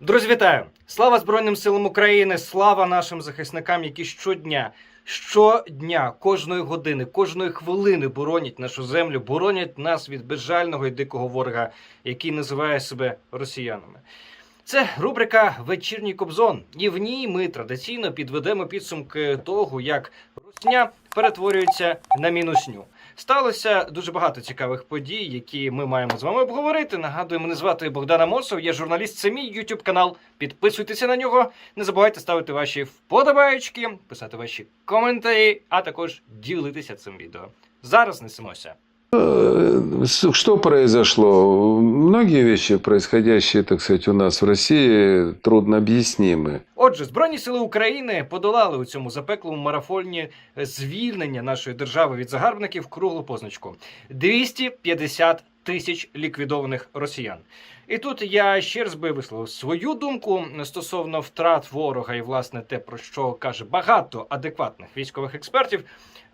Друзі, вітаю! Слава Збройним силам України! Слава нашим захисникам, які щодня, щодня, кожної години, кожної хвилини боронять нашу землю, боронять нас від безжального і дикого ворога, який називає себе росіянами. Це рубрика Вечірній Кобзон, і в ній ми традиційно підведемо підсумки того, як русня перетворюється на мінусню. Сталося дуже багато цікавих подій, які ми маємо з вами обговорити. Нагадую, мене звати Богдана Мосов. Я журналіст. Це мій YouTube канал. Підписуйтеся на нього. Не забувайте ставити ваші вподобаєчки, писати ваші коментарі, а також ділитися цим відео. Зараз несемося. Э, с- Что произошло? Многие вещи, происходящие, так сказать, у нас в России, трудно объяснимы. Отже, Збройні сили України подолали у цьому запеклому марафоні звільнення нашої держави від загарбників круглу позначку 250 тисяч ліквідованих росіян. І тут я ще раз би висловив свою думку стосовно втрат ворога, і власне те, про що каже багато адекватних військових експертів.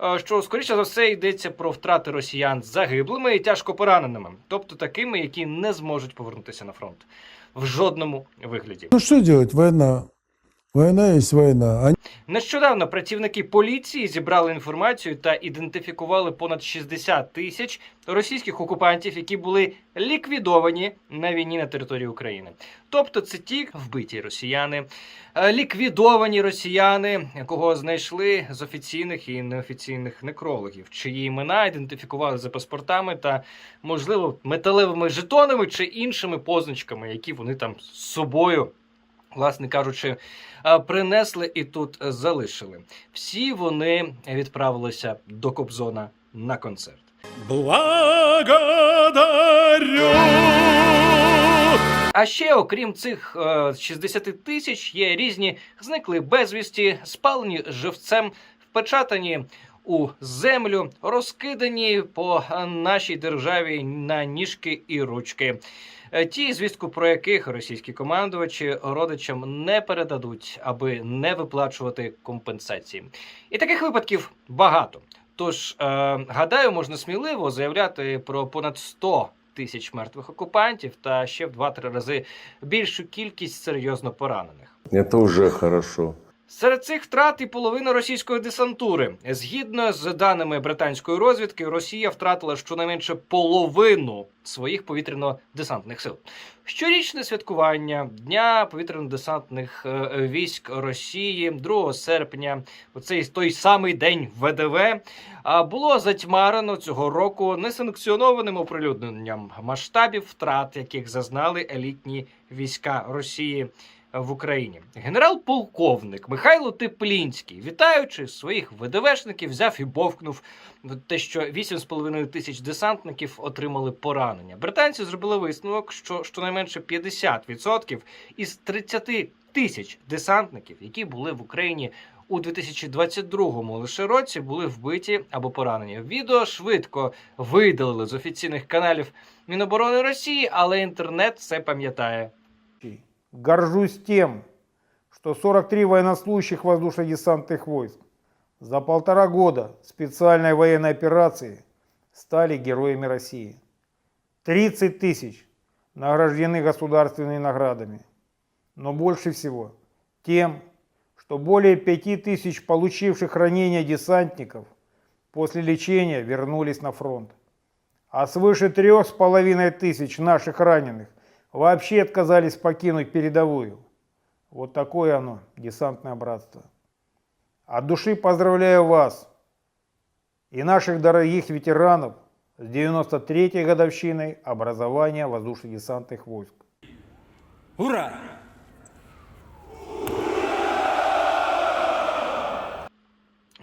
е, Що скоріше за все йдеться про втрати росіян загиблими і тяжко пораненими, тобто такими, які не зможуть повернутися на фронт в жодному вигляді. Ну що делать? Война. Война есть война. Они Нещодавно працівники поліції зібрали інформацію та ідентифікували понад 60 тисяч російських окупантів, які були ліквідовані на війні на території України. Тобто, це ті вбиті росіяни, е, ліквідовані росіяни, кого знайшли з офіційних і неофіційних некрологів, чиї імена ідентифікували за паспортами та, можливо, металевими жетонами чи іншими позначками, які вони там з собою. Власне кажучи, е, принесли і тут е, залишили. Всі вони відправилися до Кобзона на концерт. Благодарю! А ще, окрім цих е, 60 тисяч, є різні зникли безвісті, спалені живцем, впечатані у землю, розкидані по е, нашій державі на ніжки і ручки. Е, Ті, звістку про яких російські командувачі родичам не передадуть, аби не виплачувати компенсації. І таких випадків багато. Тож, е, гадаю, можна сміливо заявляти про понад 100 тисяч мертвих окупантів та ще в 2-3 рази більшу кількість серйозно поранених. Это уже хорошо. Серед цих втрат і половина російської десантури. Згідно з даними британської розвідки, Росія втратила щонайменше половину своїх повітряно-десантних сил. Щорічне святкування Дня повітряно-десантних е, військ Росії 2 серпня, у цей той самий день ВДВ, було затьмарено цього року несанкціонованим оприлюдненням масштабів втрат, яких зазнали елітні війська Росії в Україні. Генерал-полковник Михайло Теплінський, вітаючи своїх ВДВшників, взяв і бовкнув те, що 8,5 тисяч десантників отримали поранення. Британці зробили висновок, що щонайменше 50% із 30 тисяч десантників, які були в Україні у 2022 лише році, були вбиті або поранені. Відео швидко видалили з офіційних каналів Міноборони Росії, але інтернет це пам'ятає. Горжусь тем, что 43 военнослужащих воздушно-десантных войск за полтора года специальной военной операции стали героями России. 30 тысяч награждены государственными наградами. Но больше всего тем, что более 5 тысяч получивших ранения десантников после лечения вернулись на фронт. А свыше трех с половиной тысяч наших раненых вообще отказались покинуть передовую. Вот такое оно, десантное братство. От души поздравляю вас и наших дорогих ветеранов с 93-й годовщиной образования воздушно-десантных войск. Ура!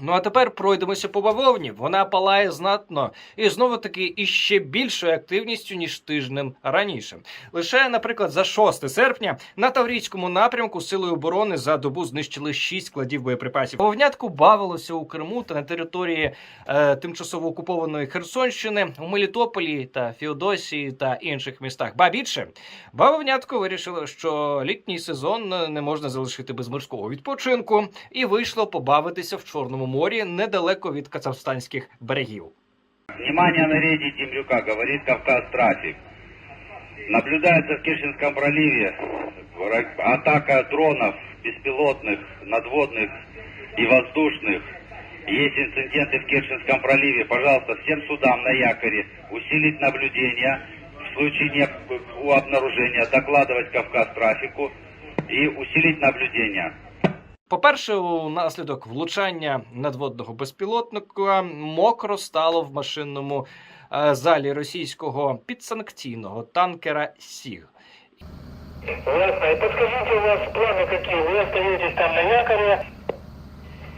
Ну а тепер пройдемося по бавовні. Вона палає знатно і знову таки іще більшою активністю ніж тижнем раніше. Лише, наприклад, за 6 серпня на Таврійському напрямку силою оборони за добу знищили 6 складів боєприпасів. Бавовнятку бавилося у Криму та на території е, тимчасово окупованої Херсонщини, у Мелітополі та Феодосії та інших містах. Ба більше бавовнятко вирішило, що літній сезон не можна залишити без морського відпочинку, і вийшло побавитися в Чорному морі недалеко від казахстанських берегів. Внимание на рейде Темрюка, говорит Кавказ Трафик. Наблюдается в Керченском проливе ра- атака дронов беспилотных, надводных и воздушных. Есть инциденты в Керченском проливе. Пожалуйста, всем судам на якоре усилить наблюдение. В случае не у обнаружения докладывать Кавказ трафику и усилить наблюдение. По-перше, унаслідок влучання надводного безпілотника мокро стало в машинному е, залі російського підсанкційного танкера Сіг. Ясно. И подскажите, у вас планы какие? Вы остаетесь там на якоре?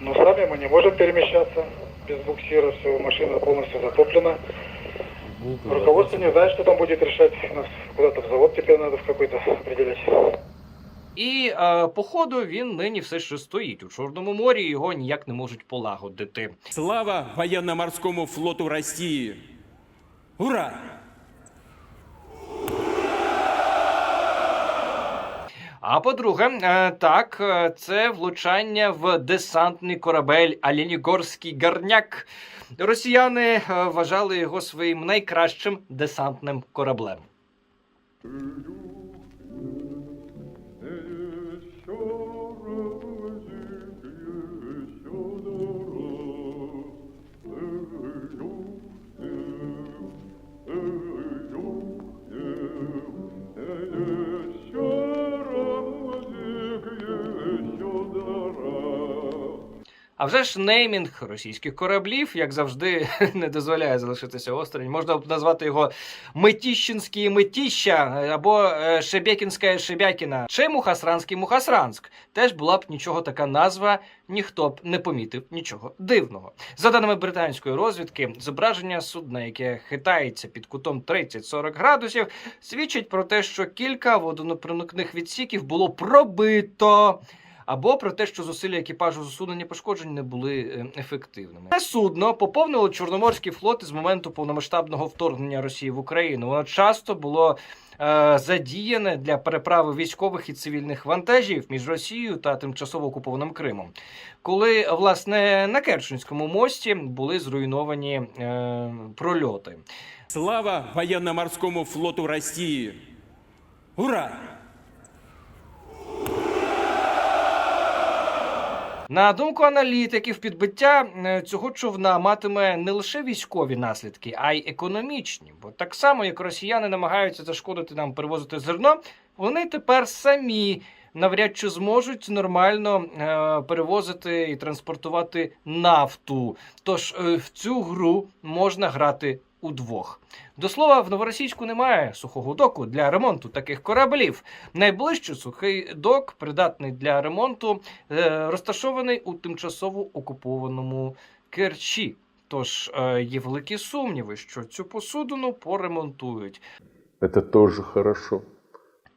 Но сами мы не можем перемещаться без буксира, все, машина полностью затоплена. Руководство не знает, что там будет решать. Нас куда-то в завод теперь надо в какой-то определять. І е, по ходу він нині все ще стоїть у Чорному морі. Його ніяк не можуть полагодити. Слава военно-морскому флоту России! Ура! А по-друге, е, так, е, це влучання в десантний корабель Алінігорський гарняк. Росіяни е, вважали його своїм найкращим десантним кораблем. А вже ж неймінг російських кораблів, як завжди, не дозволяє залишитися осторонь. Можна б назвати його Метіщинський Метіща або е, Шебекінська Шебякіна, чи Мухасранський Мухасранськ. Теж була б нічого така назва, ніхто б не помітив нічого дивного. За даними британської розвідки, зображення судна, яке хитається під кутом 30-40 градусів, свідчить про те, що кілька водонепроникних відсіків було пробито. Або про те, що зусилля екіпажу з усунення пошкоджень не були е, ефективними. Це судно поповнило Чорноморський флот із моменту повномасштабного вторгнення Росії в Україну. Воно часто було е, задіяне для переправи військових і цивільних вантажів між Росією та тимчасово окупованим Кримом. Коли власне на Керченському мості були зруйновані е, прольоти. Слава военно-морскому флоту России! Ура! На думку аналітиків, підбиття е, цього човна матиме не лише військові наслідки, а й економічні. Бо так само, як росіяни намагаються зашкодити нам перевозити зерно, вони тепер самі навряд чи зможуть нормально е, перевозити і транспортувати нафту. Тож е, в цю гру можна грати удвох. До слова, в новоросійську немає сухого доку для ремонту таких кораблів. Найближчий сухий док, придатний для ремонту, е, розташований у тимчасово окупованому Керчі. Тож е, є великі сумніви, що цю посудину поремонтують. Это тоже хорошо.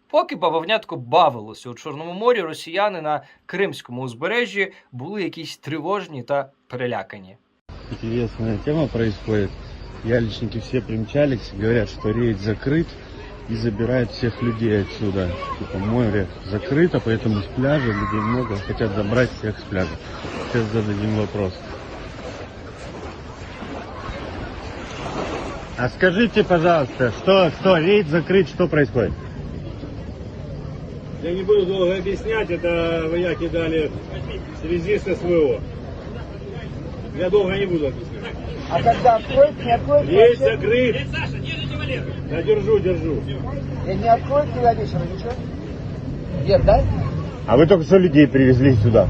Поки бавовнятко бавилося у Чорному морі, росіяни на Кримському узбережжі були якісь тривожні та перелякані. Интересная тема происходит. Яличники все примчались, говорят, что рейд закрыт и забирают всех людей отсюда. Типа море закрыто, поэтому с пляжа людей много, хотят забрать всех с пляжа. Сейчас зададим вопрос. А скажите, пожалуйста, что, что, рейд закрыт, что происходит? Я не буду долго объяснять, это вояки дали в связи с СВО. Я долго не буду объяснять. А когда откроют, не откроют? Рейс закрыт. Я держу, держу. Не откроют туда вечером, ничего? Нет, да? А вы только что людей привезли сюда.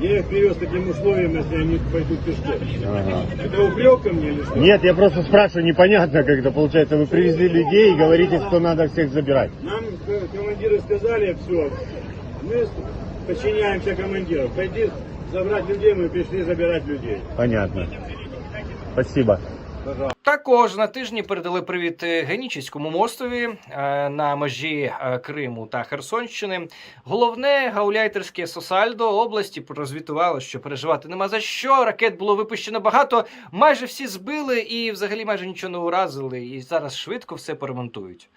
Я их привез таким условием, если они пойдут пешком. Ага. Это упрек ко мне или что? Нет, я просто спрашиваю, непонятно, как это получается. Вы привезли людей и говорите, что надо всех забирать. Нам к- командиры сказали, все, мы подчиняемся командирам. Пойди забрать людей, мы пришли забирать людей. Понятно. Спасибо. Також на тижні передали привіт е, Генічеському мостові е, на межі е, Криму та Херсонщини. Головне гауляйтерське Сосальдо області прозвітувало, що переживати нема за що. Ракет було випущено багато. Майже всі збили і взагалі майже нічого не уразили. І зараз швидко все поремонтують.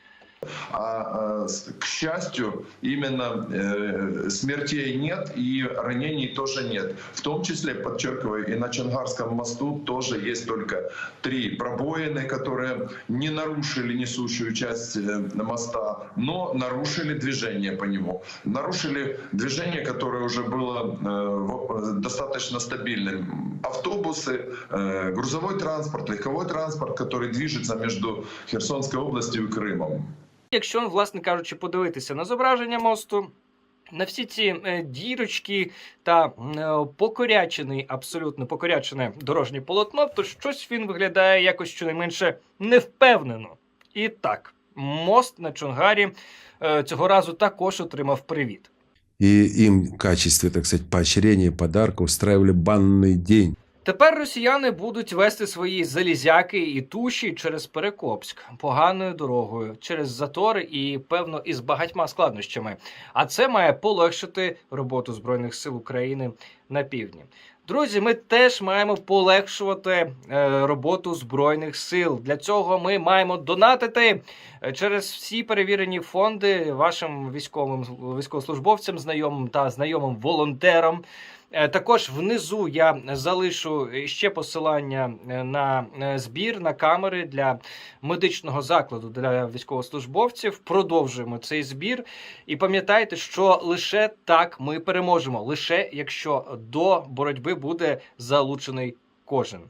А, а, к счастью, именно э, смертей нет и ранений тоже нет. В том числе, подчеркиваю, и на Чангарском мосту тоже есть только три пробоины, которые не нарушили несущую часть э, моста, но нарушили движение по нему. Нарушили движение, которое уже было э, достаточно стабильным. Автобусы, грузовой транспорт, легковой транспорт, который движется между Херсонской областью и Крымом. Якщо, власне кажучи, подивитися на зображення мосту, на всі ці е, дірочки та е, покорячений, абсолютно покорячене дорожнє полотно, то щось він виглядає якось щонайменше невпевнено. І так, мост на Чонгарі е, цього разу також отримав привіт. И им в качестве, так сказать, поощрения, подарка устраивали банный день. Тепер росіяни будуть вести свої залізяки і туші через Перекопськ поганою дорогою, через затори і певно із багатьма складнощами. А це має полегшити роботу збройних сил України на півдні. Друзі, ми теж маємо полегшувати е, роботу збройних сил. Для цього ми маємо донатити е, через всі перевірені фонди вашим військовим військовослужбовцям, знайомим та знайомим волонтерам. Е, Також внизу я залишу ще посилання е, на е, збір на камери для медичного закладу для військовослужбовців. Продовжуємо цей збір. І пам'ятайте, що лише так ми переможемо, лише якщо до боротьби буде залучений кожен.